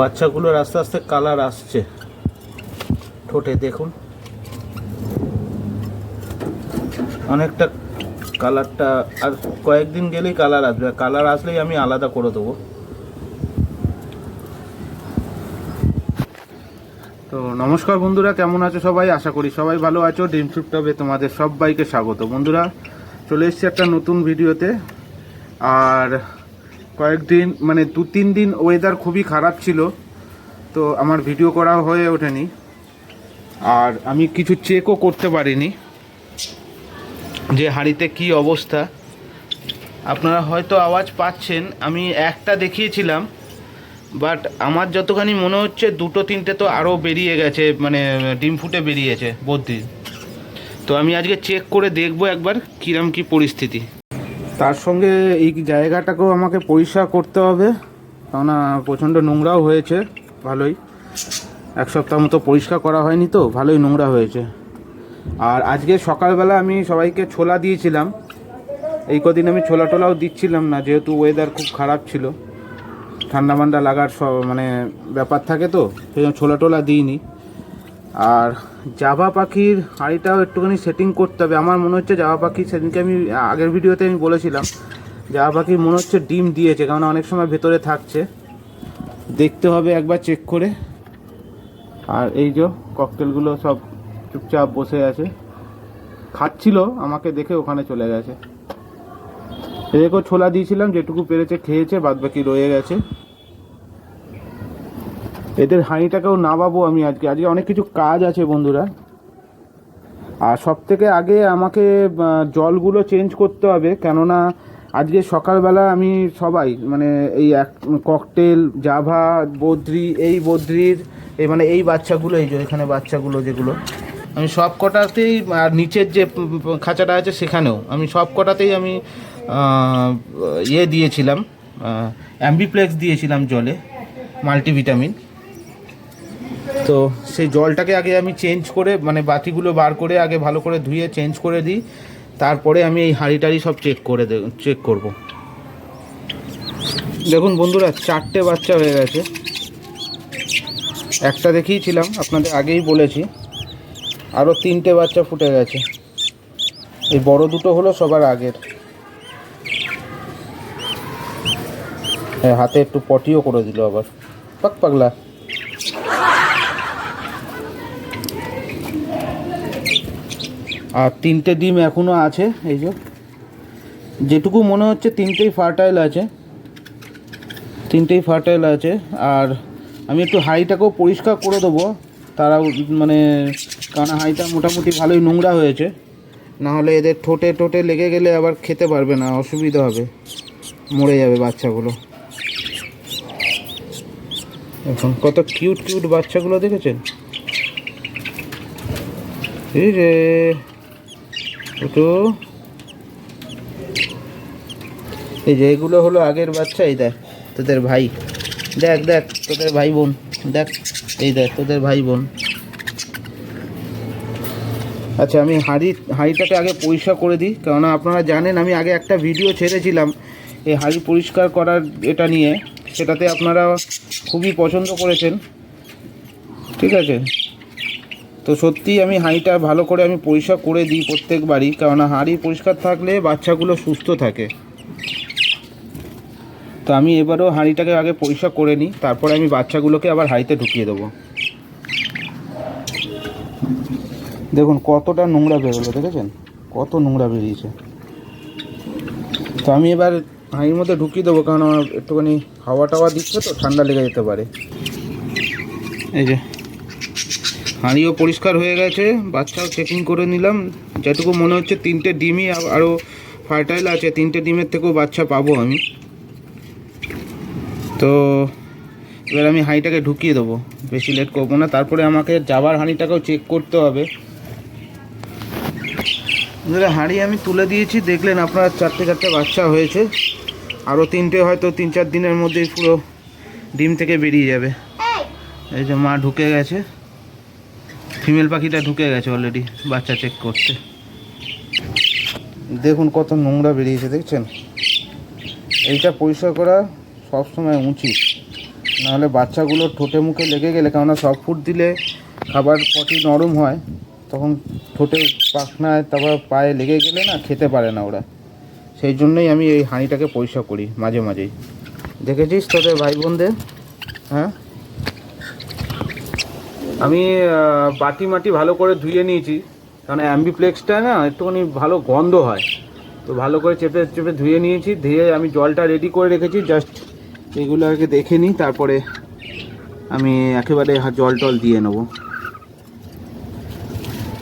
বাচ্চাগুলোর আস্তে আস্তে কালার আসছে। ঠোঁটে দেখুন। অনেকটা কালারটা, আর কয়েকদিন গেলেই কালার আসবে কালার আসলেই আমি আলাদা করে দেবো। তো নমস্কার বন্ধুরা, কেমন আছো সবাই? আশা করি সবাই ভালো আছো। ডিম টবে তোমাদের সবাইকে স্বাগত। বন্ধুরা, চলে এসেছি একটা নতুন ভিডিওতে। আর কয়েকদিন মানে দু, তিন দিন ওয়েদার খুবই খারাপ ছিল, তো আমার ভিডিও করা হয়ে ওঠেনি। আর আমি কিছু চেকও করতে পারিনি, যে হাঁড়িতে কি অবস্থা। আপনারা হয়তো আওয়াজ পাচ্ছেন, আমি একটা দেখিয়েছিলাম বাট আমার যতখানি মনে হচ্ছে, দুটো, তিনটে তো আরও বেরিয়ে গেছে মানে ডিম ফুটে বেরিয়েছে বদ্রির তো আমি আজকে চেক করে দেখব একবার, কিরম কি পরিস্থিতি। তার সঙ্গে এই জায়গাটাকেও আমাকে পরিষ্কার করতে হবে। কেননা প্রচণ্ড নোংরাও হয়েছে, ভালোই। এক সপ্তাহ মতো পরিষ্কার করা হয়নি তো, ভালোই নোংরা হয়েছে। আর আজকে সকালবেলা আমি সবাইকে ছোলা দিয়েছিলাম। এই কদিন আমি ছোলা টোলাও দিচ্ছিলাম না, যেহেতু ওয়েদার খুব খারাপ ছিল। ঠান্ডা মান্ডা লাগার সব মানে ব্যাপার থাকে তো, সেই জন্য ছোলা টোলা দিইনি। আর জাভা পাখির হাঁড়িটাও একটুখানি সেটিং করতে হবে। আমার মনে হচ্ছে জাভা পাখি সেদিনকে আমি, আগের ভিডিওতে আমি বলেছিলাম জাভা পাখি মনে হচ্ছে ডিম দিয়েছে কারণ অনেক সময় ভেতরে থাকছে। দেখতে হবে একবার চেক করে। আর এই যে ককটেলগুলো সব চুপচাপ বসে আছে। খাচ্ছিল, আমাকে দেখে ওখানে চলে গেছে। এদেরকেও ছোলা দিয়েছিলাম, যেটুকু পেরেছে খেয়েছে বাদ বাকি রয়ে গেছে। এদের হাঁড়িটাকেও নামাবো আমি আজকে। আজকে অনেক কিছু কাজ আছে বন্ধুরা। আর সব থেকে আগে আমাকে জলগুলো চেঞ্জ করতে হবে, কেননা আজকে সকালবেলা আমি সবাই মানে এই এক, ককটেল, জাভা, বদ্রি, এই বদ্রির, এই মানে এই বাচ্চাগুলো, এই যে এখানে বাচ্চাগুলো যেগুলো, আমি সব কটাতেই আর নিচের যে খাঁচাটা আছে সেখানেও আমি সব কটাতেই আমি ইয়ে দিয়েছিলাম অ্যাম্বিপ্লেক্স দিয়েছিলাম জলে, মাল্টিভিটামিন। তো সেই জলটাকে আগে আমি চেঞ্জ করে মানে বাতিগুলো বার করে আগে ভালো করে ধুয়ে চেঞ্জ করে দিই। তারপরে আমি এই হাঁড়ি টাড়ি সব চেক করে দে চেক করব। দেখুন বন্ধুরা, চারটে বাচ্চা হয়ে গেছে। একটা দেখিয়েছিলাম, আপনাদের আগেই বলেছি। আরও তিনটে বাচ্চা ফুটে গেছে। এই বড় দুটো হলো সবার আগের। হ্যাঁ হাতে একটু পটিও করে দিল আবার। পাক পাগলা। আর তিনটে ডিম এখনও আছে, এই যে। যেটুকু মনে হচ্ছে তিনটেই ফার্টাইল আছে। তিনটেই ফার্টাইল আছে, আর আমি একটু হাইটাকেও পরিষ্কার করে দেবো। তারা মানে কারণ হাইটা মোটামুটি ভালোই নোংরা হয়েছে। না হলে এদের ঠোঁটে ঠোঁটে লেগে গেলে আবার খেতে পারবে না, অসুবিধা হবে। মরে যাবে বাচ্চাগুলো। এখন কত কিউট কিউট বাচ্চাগুলো দেখেছেন? এই রে। একটু এই যে এগুলো হলো আগের বাচ্চা, এই দেখ, তোদের ভাই। দেখ দেখ, তোদের ভাই বোন, দেখ, এই দেখ, তোদের ভাই বোন। আচ্ছা আমি হাঁড়ি, হাঁড়িটাকে আগে পরিষ্কার করে দিই, কেননা আপনারা জানেন আমি আগে একটা ভিডিও ছেড়েছিলাম, এই হাঁড়ি পরিষ্কার করার এটা নিয়ে। সেটাতে আপনারা খুবই পছন্দ করেছেন। ঠিক আছে? তো সত্যি আমি হাঁড়িটা ভালো করে আমি পরিষ্কার করে দিই প্রত্যেকবারই, কেননা হাঁড়ি পরিষ্কার থাকলে বাচ্চাগুলো সুস্থ থাকে। তো আমি এবারও হাঁড়িটাকে আগে পরিষ্কার করে নিই, তারপরে আমি বাচ্চাগুলোকে আবার হাঁড়িতে ঢুকিয়ে দেবো। দেখুন, কতটা নোংরা বেরোলো, দেখেছেন? কত নোংরা বেরিয়েছে। তো আমি এবার হাঁড়ির মধ্যে ঢুকিয়ে দেবো কারণ আমার একটুখানি হাওয়া টাওয়া দিচ্ছে তো, ঠান্ডা লেগে যেতে পারে। এই যে হাঁড়িও পরিষ্কার হয়ে গেছে, বাচ্চাও চেকিং করে নিলাম। যেটুকু মনে হচ্ছে তিনটে ডিমই আরও ফার্টাইল আছে, তিনটে ডিমের থেকেও বাচ্চা পাবো আমি। তো এবার আমি হাঁড়িটাকে ঢুকিয়ে দেবো, বেশি লেট করব না। তারপরে আমাকে যাবার হাঁড়িটাকেও চেক করতে হবে। হাঁড়ি আমি তুলে দিয়েছি, দেখলেন আপনার চারটে চারটে বাচ্চা হয়েছে। আরও তিনটে হয়তো তিন চার দিনের মধ্যেই পুরো ডিম থেকে বেরিয়ে যাবে। এই যে মা ঢুকে গেছে। ফিমেল পাখিটা ঢুকে গেছে অলরেডি বাচ্চা চেক করতে। দেখুন কত নোংরা বেরিয়েছে, দেখছেন? এইটা পরিষ্কার করা সবসময় উচিত। নাহলে বাচ্চাগুলো ঠোঁটে মুখে লেগে গেলে, কেননা সব ফুড দিলে খাবার পটি নরম হয়, তখন ঠোঁটে পাখনায় তারপর পায়ে লেগে গেলে না খেতে পারে না ওরা। সেই জন্যই আমি এই হাঁড়িটাকে পরিষ্কার করি, মাঝে মাঝেই। দেখেছিস তোদের ভাই বোনদের হ্যাঁ? আমি বাটি মাটি ভালো করে ধুয়ে নিয়েছি। কারণ অ্যাম্বিপ্লেক্সটা না, একটুখানি ভালো গন্ধ হয়। তো ভালো করে চেপে চেপে ধুয়ে নিয়েছি, ধুয়ে আমি জলটা রেডি করে রেখেছি। জাস্ট এগুলো আগে দেখে নিই, তারপরে আমি একেবারে জল টল দিয়ে নেব।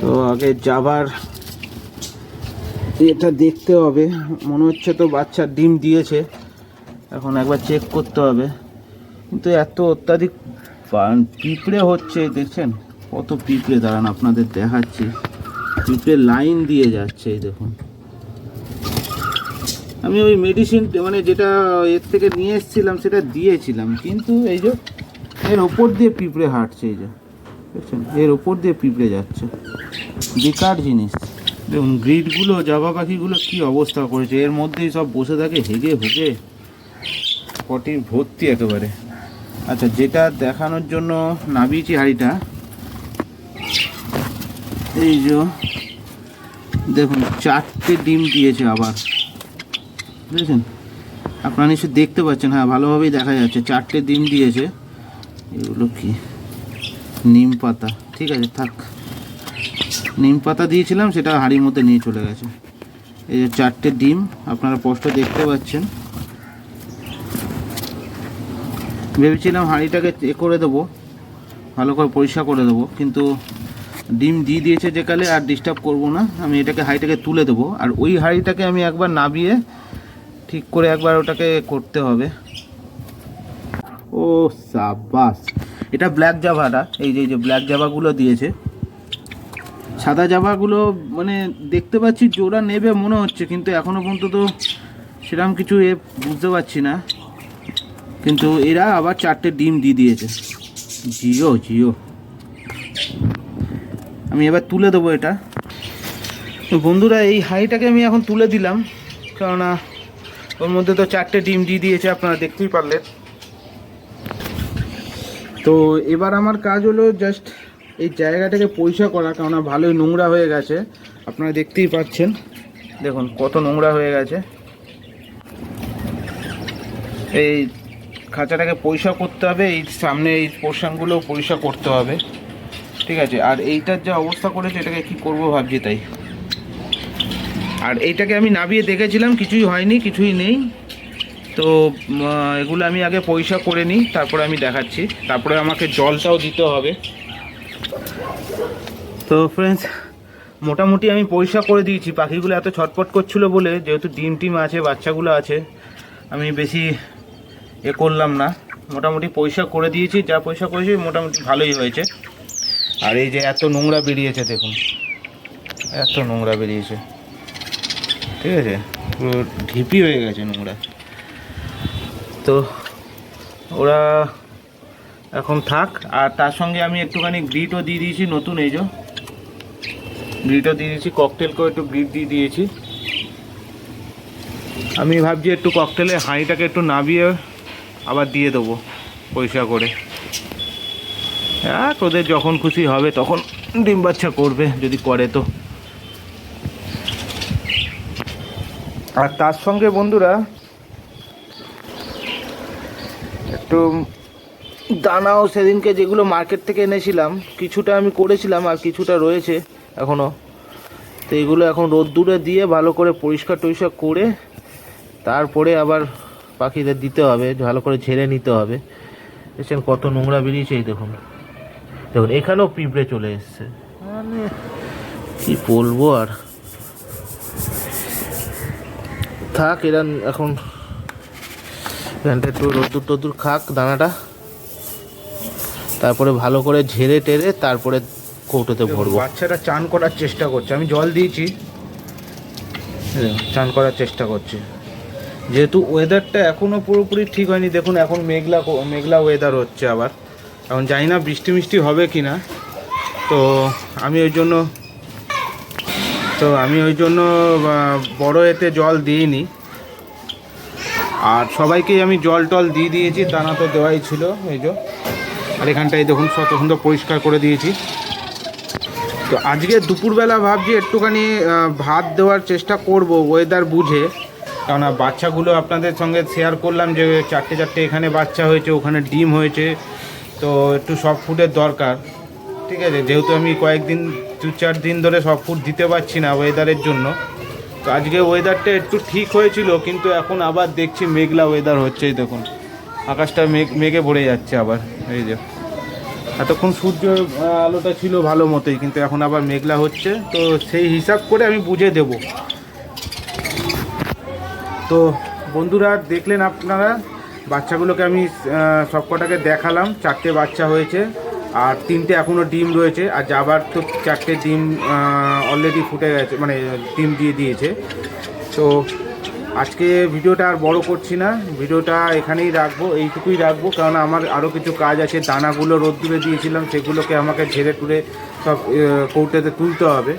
তো আগে যাবার এটা দেখতে হবে। মনে হচ্ছে তো বাচ্চা ডিম দিয়েছে। এখন একবার চেক করতে হবে। কিন্তু এত অত্যাধিক পিঁপড়ে হচ্ছে, দেখছেন? কত পিঁপড়ে দাঁড়ান, আপনাদের দেখাচ্ছি। পিঁপড়ে লাইন দিয়ে যাচ্ছে, এই দেখুন। আমি ওই মেডিসিন মানে যেটা এর থেকে নিয়ে এসেছিলাম, সেটা দিয়েছিলাম। কিন্তু এই যে, এর ওপর দিয়ে পিঁপড়ে হাঁটছে, এই যে। দেখছেন? এর ওপর দিয়ে পিঁপড়ে যাচ্ছে। বেকার জিনিস। দেখুন, গ্রিডগুলো, জাবা পাখিগুলো কি অবস্থা করেছে। এর মধ্যেই সব বসে থাকে হেগে হুগে পটির ভর্তি একেবারে। আচ্ছা যেটা দেখানোর জন্য নামিয়েছি হাঁড়িটা, এই যে, দেখুন, চারটে ডিম দিয়েছে আবার, বুঝেছেন? আপনারা নিশ্চয়ই দেখতে পাচ্ছেন হ্যাঁ ভালোভাবেই দেখা যাচ্ছে, চারটে ডিম দিয়েছে, এগুলো কি? নিম পাতা, ঠিক আছে, থাক। নিম পাতা দিয়েছিলাম, সেটা হাঁড়ির মধ্যে নিয়ে চলে গেছে। এই যে চারটে ডিম, আপনারা স্পষ্ট দেখতে পাচ্ছেন। ভেবেছিলাম হাঁড়িটাকে এ করে দেবো, ভালো করে পরিষ্কার করে দেবো, কিন্তু ডিম দিয়ে দিয়েছে যে কালে আর ডিস্টার্ব করব না। আমি এটাকে হাঁড়িটাকে তুলে দেবো, আর ওই হাঁড়িটাকে আমি একবার নাবিয়ে ঠিক করে একবার ওটাকে করতে হবে। ও সাবাস এটা ব্ল্যাক জাভাটা, এই যে যে ব্ল্যাক জাভাগুলো দিয়েছে। সাদা জাভাগুলো মানে দেখতে পাচ্ছি জোড়া নেবে মনে হচ্ছে, কিন্তু এখনও পর্যন্ত তো সেরকম কিছু এ বুঝতে পারছি না। কিন্তু এরা আবার চারটে ডিম দিয়ে দিয়েছে। জিও জিও। আমি এবার তুলে দেবো এটা। তো বন্ধুরা, এই হাঁড়িটাকে আমি এখন তুলে দিলাম, কেননা ওর মধ্যে তো চারটে ডিম দিয়ে দিয়েছে, আপনারা দেখতেই পারলেন। তো এবার আমার কাজ হলো জাস্ট এই জায়গাটাকে পরিষ্কার করা, কেননা ভালোই নোংরা হয়ে গেছে। আপনারা দেখতেই পাচ্ছেন। দেখুন, কত নোংরা হয়ে গেছে। এই খাঁচাটাকে পরিষ্কার করতে হবে, এই সামনে এই পোর্শনগুলো পরিষ্কার করতে হবে। ঠিক আছে? আর এইটার যা অবস্থা করেছে, এটাকে কি করব ভাবছি তাই। আর এইটাকে আমি নাবিয়ে দেখেছিলাম, কিছুই হয়নি, কিছুই নেই। তো এগুলো আমি আগে পরিষ্কার করে নিই, তারপরে আমি দেখাচ্ছি। তারপরে আমাকে জলটাও দিতে হবে। তো ফ্রেন্ডস মোটামুটি আমি পয়সা করে দিয়েছি। পাখিগুলো এত ছটপট করছিল বলে, যেহেতু ডিম টিম আছে, বাচ্চাগুলো আছে, আমি বেশি এ করলাম না। মোটামুটি পয়সা করে দিয়েছি, যা পয়সা করেছি মোটামুটি ভালোই হয়েছে। আর এই যে এত নোংরা বেরিয়েছে, দেখুন। এত নোংরা বেরিয়েছে। ঠিক আছে? পুরো ঢিপি হয়ে গেছে নোংরা। তো ওরা এখন থাক, আর তার সঙ্গে আমি একটুখানি গ্রিটও দিয়ে দিয়েছি, নতুন এই যে। গ্রিটও দিয়ে দিয়েছি ককটেল করে একটু গ্রিট দিয়ে দিয়েছি। আমি ভাবছি একটু ককটেলের হাঁড়িটাকে একটু নাবিয়ে আবার দিয়ে দেবো পয়সা করে। হ্যাঁ তোদের যখন খুশি হবে তখন ডিম বাচ্চা করবে যদি করে তো। আর তার সঙ্গে বন্ধুরা, একটু দানাও সেদিনকে যেগুলো মার্কেট থেকে এনেছিলাম, কিছুটা আমি করেছিলাম আর কিছুটা রয়েছে এখনও তো এগুলো এখন রোদ্দুরে দিয়ে ভালো করে পরিষ্কার টরিষ্কার করে, তারপরে আবার পাখিদের দিতে হবে ভালো করে ঝেড়ে নিতে হবে। দেখছেন কত নোংরা বেরিয়েছে এই দেখুন। দেখুন এখানেও পিঁপড়ে চলে এসছে। মানে কি বলব আর? থাক এরা এখন এখানটা একটু রোদ্দুর টদ্দুর খাক দানাটা। তারপরে ভালো করে ঝেড়ে টেরে তারপরে কৌটোতে ভরবো। বাচ্চাটা চান করার চেষ্টা করছে। আমি জল দিয়েছি। চান করার চেষ্টা করছে। যেহেতু ওয়েদারটা এখনও পুরোপুরি ঠিক হয়নি, দেখুন এখন মেঘলা মেঘলা ওয়েদার হচ্ছে আবার। এখন জানি না বৃষ্টি মিষ্টি হবে কি না তো আমি ওই জন্য, তো আমি ওই জন্য বড় এতে জল দিইনি। আর সবাইকেই আমি জল টল দিয়ে দিয়েছি দানা তো দেওয়াই ছিল এই যে। আর এখানটায় দেখুন কত সুন্দর পরিষ্কার করে দিয়েছি। তো আজকে দুপুরবেলা ভাবছি একটুখানি ভাত দেওয়ার চেষ্টা করব ওয়েদার বুঝে। কেননা বাচ্চাগুলো আপনাদের সঙ্গে শেয়ার করলাম যে চারটে চারটে এখানে বাচ্চা হয়েছে, ওখানে ডিম হয়েছে, তো একটু সফট ফুডের দরকার। ঠিক আছে, যেহেতু আমি কয়েকদিন, দু চার দিন ধরে সফট ফুড দিতে পারছি না ওয়েদারের জন্য। তো আজকে ওয়েদারটা একটু ঠিক হয়েছিল, কিন্তু এখন আবার দেখছি মেঘলা ওয়েদার হচ্ছেই, দেখুন। আকাশটা মেঘ, মেঘে ভরে যাচ্ছে আবার, এই যে। এতক্ষণ সূর্য আলোটা ছিল ভালো মতোই, কিন্তু এখন আবার মেঘলা হচ্ছে, তো সেই হিসাব করে আমি বুঝে দেব। তো বন্ধুরা দেখলেন আপনারা, বাচ্চাগুলোকে আমি সবকটাকে দেখালাম। চারটে বাচ্চা হয়েছে আর তিনটে এখনও ডিম রয়েছে। আর যাবার তো চারটে ডিম অলরেডি ফুটে গেছে মানে ডিম দিয়ে দিয়েছে। তো আজকে ভিডিওটা আর বড় করছি না। ভিডিওটা এখানেই রাখব, এইটুকুই রাখব। কারণ আমার আরও কিছু কাজ আছে, দানাগুলো রোদ্দুরে দিয়েছিলাম, সেগুলোকে আমাকে ঝেড়ে টুড়ে সব কৌটোতে তুলতে হবে।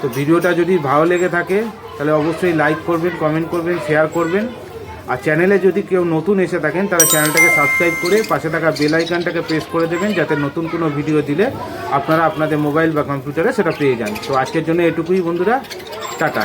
তো ভিডিওটা যদি ভালো লেগে থাকে, তাহলে অবশ্যই লাইক করবেন কমেন্ট করবেন শেয়ার করবেন। আর চ্যানেলে যদি কেউ নতুন এসে থাকেন, তাহলে চ্যানেলটাকে সাবস্ক্রাইব করে পাশে থাকা বেল আইকনটাকে প্রেস করে দেবেন, যাতে নতুন কোনো ভিডিও দিলে আপনারা আপনাদের মোবাইল বা কম্পিউটারে সেটা পেয়ে যান। তো আজকের জন্য এটুকুই বন্ধুরা, টাটা।